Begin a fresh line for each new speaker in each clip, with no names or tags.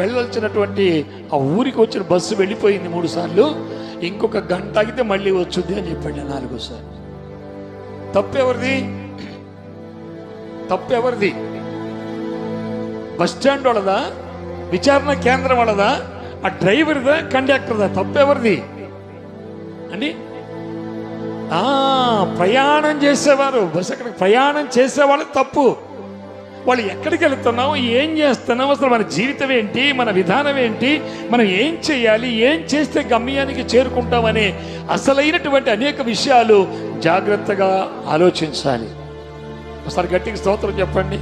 వెళ్ళొచ్చినటువంటి ఆ ఊరికి వచ్చిన బస్సు వెళ్ళిపోయింది మూడు సార్లు ఇంకొక గంట ఆగితే మళ్ళీ వచ్చుద్ది అని చెప్పండి నాలుగోసారి. తప్పెవరిది? తప్పెవరిది? బస్ స్టాండ్ వాళ్ళదా? విచారణ కేంద్రం వాళ్ళదా? ఆ డ్రైవర్దా? కండక్టర్దా? తప్పెవరిది? అండి ఆ, ప్రయాణం చేసేవారు. బస్ అక్కడ ప్రయాణం చేసేవాళ్ళు తప్పు. వాళ్ళు ఎక్కడికి వెళుతున్నాం ఏం చేస్తున్నాం అసలు మన జీవితం ఏంటి? మన విధానం ఏంటి? మనం ఏం చేయాలి? ఏం చేస్తే గమ్యానికి చేరుకుంటామనే అసలైనటువంటి అనేక విషయాలు జాగ్రత్తగా ఆలోచించాలి. ఒకసారి గట్టికి స్తోత్రం చెప్పండి.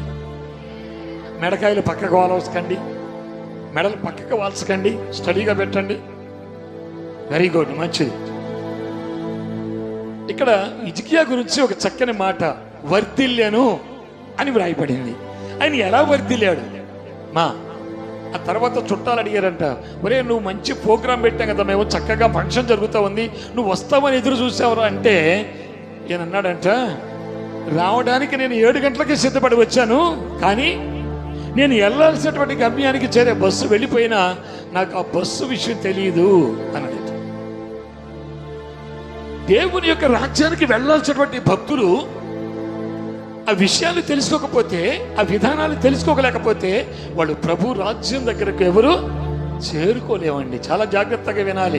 మెడకాయలు పక్కకు వాల్చకండి. మెడలు పక్కకు వాల్చకండి. స్టడీగా పెట్టండి. వెరీ గుడ్ మంచిది. ఇక్కడ ఇజికియా గురించి ఒక చక్కని మాట వర్తిల్యను అని వ్రాయబడింది. ఆయన ఎలా వర్దిలాడు మా ఆ తర్వాత చుట్టాలు అడిగారంట ఒరే నువ్వు మంచి ప్రోగ్రాం పెట్టాం కదా మేము చక్కగా ఫంక్షన్ జరుగుతూ ఉంది నువ్వు వస్తావని ఎదురు చూసావరా? అంటే ఈయన అన్నాడంట రావడానికి నేను ఏడు గంటలకే సిద్ధపడి వచ్చాను కానీ నేను వెళ్ళాల్సినటువంటి గమ్యానికి చేరే బస్సు వెళ్ళిపోయినా నాకు ఆ బస్సు విషయం తెలియదు అన్నది దేవుని యొక్క రాజ్యానికి వెళ్ళాల్సినటువంటి భక్తులు ఆ విషయాలు తెలుసుకోకపోతే ఆ విధానాలు తెలుసుకోలేకపోతే వాళ్ళు ప్రభు రాజ్యం దగ్గరకు ఎవరు చేరుకోలేవండి. చాలా జాగ్రత్తగా వినాలి.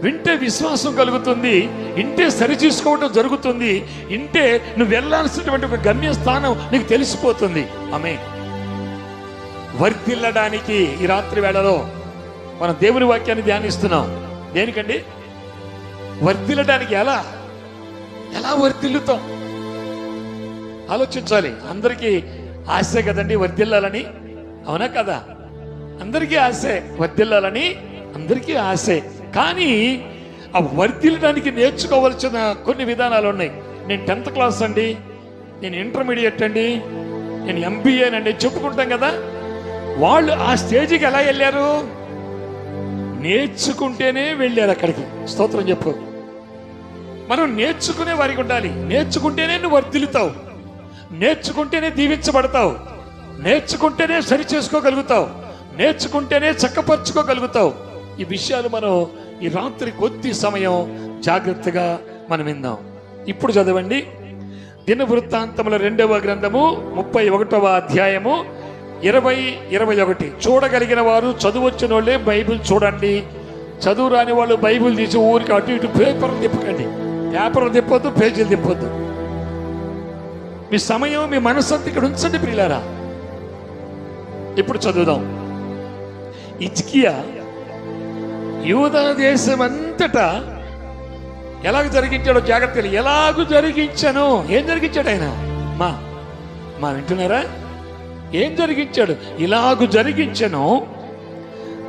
వింటే విశ్వాసం కలుగుతుంది ఇంటే సరి చూసుకోవడం జరుగుతుంది ఇంటే నువ్వు వెళ్ళాల్సినటువంటి ఒక గమ్యస్థానం నీకు తెలిసిపోతుంది. ఆమె వర్ధిల్లడానికి ఈ రాత్రి వేళలో మనం దేవుని వాక్యాన్ని ధ్యానిస్తున్నాం. దేనికండి? వర్ధిల్లడానికి ఎలా? ఎలా వర్ధిల్లుతాం? ఆలోచించాలి. అందరికీ ఆశ కదండి వర్దిల్లాలని అవునా కదా? అందరికీ ఆశే వర్దిల్లాలని అందరికీ ఆశే. కానీ ఆ వర్దిల్లడానికి నేర్చుకోవాల్సిన కొన్ని విధానాలు ఉన్నాయి. నేను టెన్త్ క్లాస్ అండి నేను ఇంటర్మీడియట్ అండి నేను ఎంబీఏ అండి చెప్పుకుంటాం కదా. వాళ్ళు ఆ స్టేజ్కి ఎలా వెళ్ళారు? నేర్చుకుంటేనే వెళ్ళారు అక్కడికి. స్తోత్రం చెప్పు. మనం నేర్చుకునే వారికి ఉండాలి. నేర్చుకుంటేనే నువ్వు వర్ధిల్లుతావు. నేర్చుకుంటేనే దీవించబడతావు. నేర్చుకుంటేనే సరి చేసుకోగలుగుతావు. నేర్చుకుంటేనే చక్కపరుచుకోగలుగుతావు. ఈ విషయాలు మనం ఈ రాత్రి కొద్ది సమయం జాగ్రత్తగా మనం విందాం. ఇప్పుడు చదవండి. దిన వృత్తాంతముల రెండవ గ్రంథము ముప్పై ఒకటవ అధ్యాయము ఇరవై ఇరవై ఒకటి. చూడగలిగిన వారు చదువొచ్చిన వాళ్ళే బైబిల్ చూడండి. చదువు రాని వాళ్ళు బైబిల్ తీసి ఊరికి అటు ఇటు పేపర్ తిప్పకండి. పేపర్ తిప్పొద్దు పేజీలు తిప్పొద్దు. మీ సమయం మీ మనస్సంతా ఇక్కడ ఉంచండి ప్రియులారా. ఇప్పుడు చదువుదాం. ఇజ్కియా యూదా దేశం అంతటా ఎలాగ జరిగించాడో జాగ్రత్తలు ఎలాగూ జరిగించాను ఏం జరిగించాడు ఆయన? మా మా వింటున్నారా? ఏం జరిగించాడు? ఇలాగు జరిగించను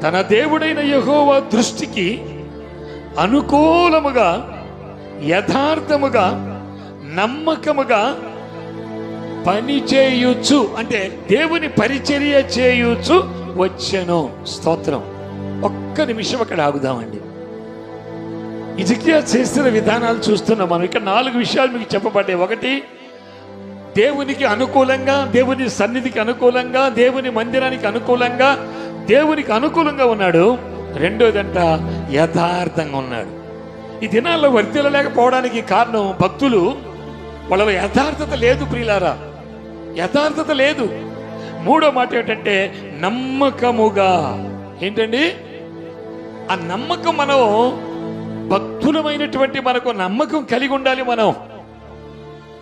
తన దేవుడైన యహోవ దృష్టికి అనుకూలముగా యథార్థముగా నమ్మకముగా పని చేయొచ్చు అంటే దేవుని పరిచర్య చేయొచ్చు వచ్చాను. స్తోత్రం. ఒక్క నిమిషం అక్కడ ఆగుదామండి. ఇజికియా చేసిన విధానాలు చూస్తున్నాం మనం. ఇక్కడ నాలుగు విషయాలు మీకు చెప్పబడ్డాయి. ఒకటి దేవునికి అనుకూలంగా దేవుని సన్నిధికి అనుకూలంగా దేవుని మందిరానికి అనుకూలంగా దేవునికి అనుకూలంగా ఉన్నాడు. రెండోదంట యథార్థంగా ఉన్నాడు. ఈ దినాల్లో వర్తిల్లలేకపోవడానికి కారణం భక్తులు వాళ్ళలో యథార్థత లేదు ప్రియులారా. యథార్థత లేదు. మూడో మాట ఏంటంటే నమ్మకముగా. ఏంటండి? ఆ నమ్మకం మనం భక్తులమైనటువంటి మనకు నమ్మకం కలిగి ఉండాలి మనం.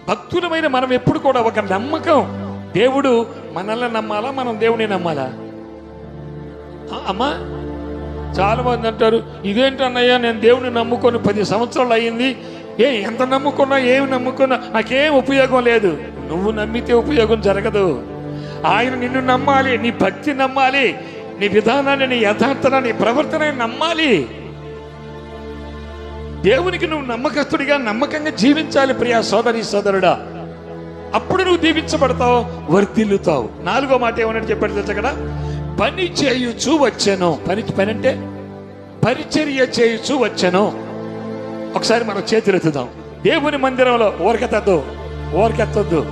భక్తులమైన మనం ఎప్పుడు కూడా ఒక నమ్మకం. దేవుడు మనల్ని నమ్మాలా మనం దేవుని నమ్మాలా? అమ్మా చాలా మంది అంటారు ఇదేంటి నేను దేవుని నమ్ముకొని పది సంవత్సరాలు అయ్యింది ఏ ఎంత నమ్ముకున్నా ఏమి నమ్ముకున్నా నాకేం ఉపయోగం లేదు. నువ్వు నమ్మితే ఉపయోగం జరగదు. ఆయన నిన్ను నమ్మాలి నీ భక్తి నమ్మాలి నీ విధానాన్ని నీ యథార్థన నీ ప్రవర్తన నమ్మాలి. దేవునికి నువ్వు నమ్మకస్తుడిగా నమ్మకంగా జీవించాలి ప్రియా సోదరి సోదరుడా. అప్పుడు నువ్వు దీవించబడతావు వర్ధిల్లుతావు. నాలుగో మాట ఏమన్నట్టు చెప్పాడు తెలుసా కదా? పని చేయుచు వచ్చాను. పని పని అంటే పరిచర్య చేయుచు వచ్చాను. ఒకసారి మనం చేతులెత్తుదాం దేవుని మందిరంలో ఓరకెత్తద్దు ఓరకెత్తద్దు.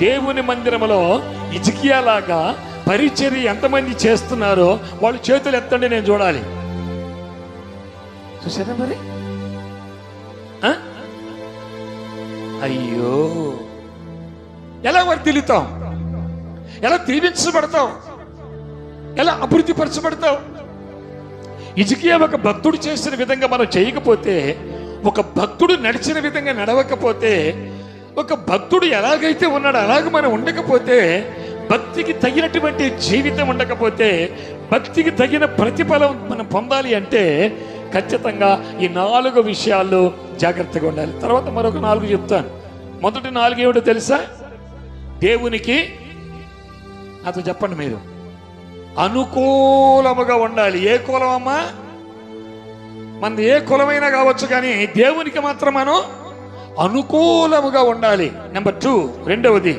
దేవుని మందిరంలో ఇజికియాలాగా పరిచర్య ఎంతమంది చేస్తున్నారో వాళ్ళు చేతులు ఎత్తండి నేను చూడాలి. చూసారా మరి? ఆ? అయ్యో. ఎలా వర్తిల్లుతాం ఎలా దీవించబడతాం? ఎలా అభివృద్ధి పరచబడతావు ఇజికియా ఒక భక్తుడు చేసిన విధంగా మనం చేయకపోతే ఒక భక్తుడు నడిచిన విధంగా నడవకపోతే ఒక భక్తుడు ఎలాగైతే ఉన్నాడో అలాగ మనం ఉండకపోతే భక్తికి తగినటువంటి జీవితం ఉండకపోతే భక్తికి తగిన ప్రతిఫలం మనం పొందాలి అంటే ఖచ్చితంగా ఈ నాలుగు విషయాల్లో జాగ్రత్తగా ఉండాలి. తర్వాత మరొక నాలుగు చెప్తాను. మొదటి నాలుగు ఏమిటో తెలుసా? దేవునికి నాతో చెప్పండి మీరు అనుకూలముగా ఉండాలి. ఏ కులం అమ్మా మనది ఏ కులమైనా కావచ్చు కానీ దేవునికి మాత్రం మనం అనుకూలముగా ఉండాలి. నెంబర్ టూ రెండవది.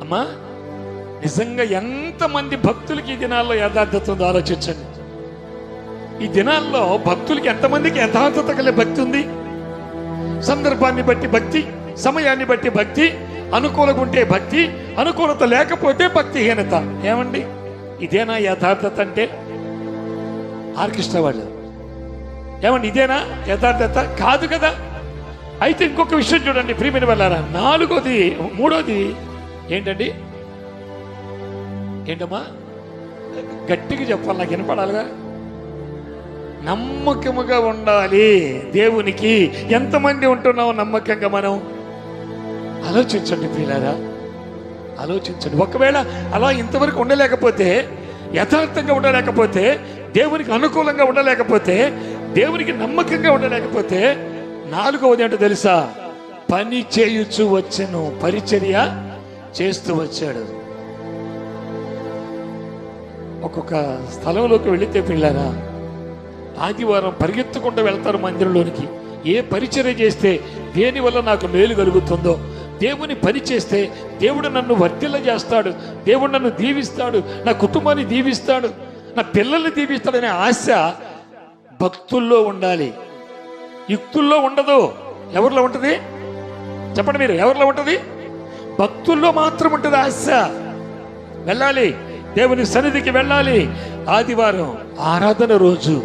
అమ్మా నిజంగా ఎంతమంది భక్తులకి ఈ దినాల్లో యథార్థత ఉందో ఆలోచించండి. ఈ దినాల్లో భక్తులకి ఎంతమందికి యథార్థత కలిగే భక్తి ఉంది? సందర్భాన్ని బట్టి భక్తి సమయాన్ని బట్టి భక్తి అనుకూలంగా ఉంటే భక్తి అనుకూలత లేకపోతే భక్తిహీనత. ఏమండి? ఇదేనా యథార్థత అంటే? ఆర్కెస్ట్రా వాళ్ళు. ఏమండి ఇదేనా యథార్థత? కాదు కదా. అయితే ఇంకొక విషయం చూడండి ప్రియమైన వెళ్ళారా. నాలుగోది మూడోది ఏంటండి? ఏంటమ్మా? గట్టిగా చెప్పాలి నాకు వినపడాలిగా? నమ్మకముగా ఉండాలి దేవునికి. ఎంతమంది ఉంటున్నావు నమ్మకంగా మనం? ఆలోచించండి పిల్లరా ఆలోచించండి. ఒకవేళ అలా ఇంతవరకు ఉండలేకపోతే యథార్థంగా ఉండలేకపోతే దేవునికి అనుకూలంగా ఉండలేకపోతే దేవునికి నమ్మకంగా ఉండలేకపోతే నాలుగవది ఏంటో తెలుసా? పని చేయుచు వచ్చను పరిచర్య చేస్తూ వచ్చాడు. ఒక్కొక్క స్థలంలోకి వెళితే పిల్లరా ఆదివారం పరిగెత్తుకుంటూ వెళ్తారు మందిరంలోనికి. ఏ పరిచర్య చేస్తే దేని వల్ల నాకు మేలు కలుగుతుందో దేవుని పని చేస్తే దేవుడు నన్ను వర్తిల్ల చేస్తాడు దేవుడు నన్ను దీవిస్తాడు నా కుటుంబాన్ని దీవిస్తాడు నా పిల్లల్ని దీవిస్తాడనే ఆశ భక్తుల్లో ఉండాలి. యుక్తుల్లో ఉండదు. ఎవరిలో ఉంటుంది? చెప్పండి మీరు ఎవరిలో ఉంటుంది? భక్తుల్లో మాత్రం ఉంటుంది ఆశ. వెళ్ళాలి. దేవుని సన్నిధికి వెళ్ళాలి. ఆదివారం ఆరాధన రోజు.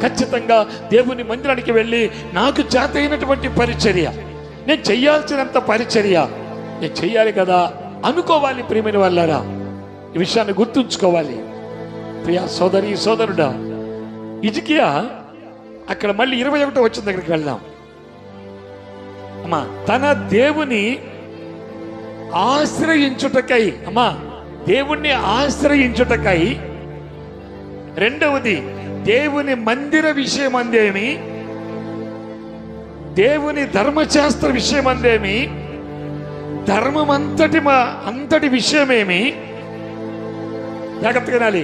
ఖచ్చితంగా దేవుని మందిరానికి వెళ్ళి నాకు చేత అయినటువంటి పరిచర్య. నేను చెయ్యాల్సినంత పరిచర్య. నేను చెయ్యాలి కదా. అనుకోవాలి ప్రియమైన వాళ్ళారా? ఈ విషయాన్ని గుర్తుంచుకోవాలి. ప్రియా సోదరి సోదరుడా ఇజికియా అక్కడ మళ్ళీ ఇరవై ఒకటో వచ్చిన దగ్గరికి వెళ్దాం. అమ్మా తన దేవుని ఆశ్రయించుటకై అమ్మా దేవుణ్ణి ఆశ్రయించుటకై రెండవది దేవుని మందిర విషయమందేమి దేవుని ధర్మశాస్త్ర విషయమందేమి ధర్మం అంతటి మా అంతటి విషయమేమి జాగ్రత్తగా వినాలి.